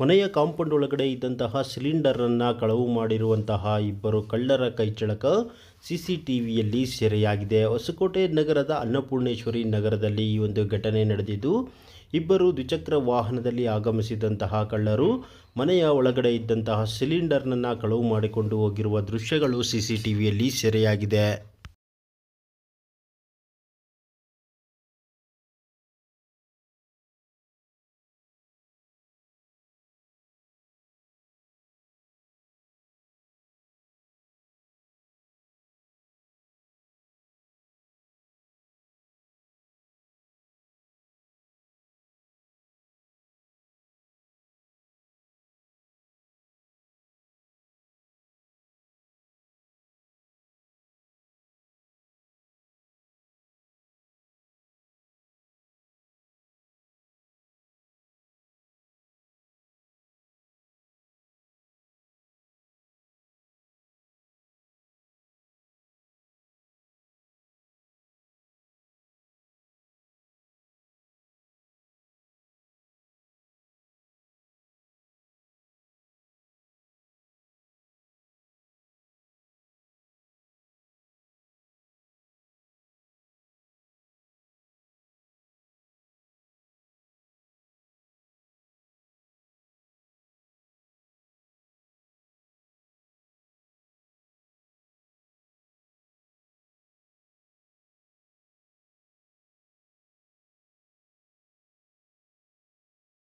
ಮನೆಯ ಕಾಂಪೌಂಡ್ ಒಳಗಡೆ ಇದ್ದಂತಹ ಸಿಲಿಂಡರನ್ನು ಕಳವು ಮಾಡಿರುವಂತಹ ಇಬ್ಬರು ಕಳ್ಳರ ಕೈಚಳಕ ಸಿ ಸಿ ಟಿ ಸೆರೆಯಾಗಿದೆ. ಹೊಸಕೋಟೆ ನಗರದ ಅನ್ನಪೂರ್ಣೇಶ್ವರಿ ನಗರದಲ್ಲಿ ಈ ಒಂದು ಘಟನೆ ನಡೆದಿದ್ದು, ಇಬ್ಬರು ದ್ವಿಚಕ್ರ ವಾಹನದಲ್ಲಿ ಆಗಮಿಸಿದಂತಹ ಕಳ್ಳರು ಮನೆಯ ಒಳಗಡೆ ಇದ್ದಂತಹ ಸಿಲಿಂಡರ್ನನ್ನು ಕಳವು ಮಾಡಿಕೊಂಡು ಹೋಗಿರುವ ದೃಶ್ಯಗಳು ಸಿ ಸಿ ಟಿ ಸೆರೆಯಾಗಿದೆ.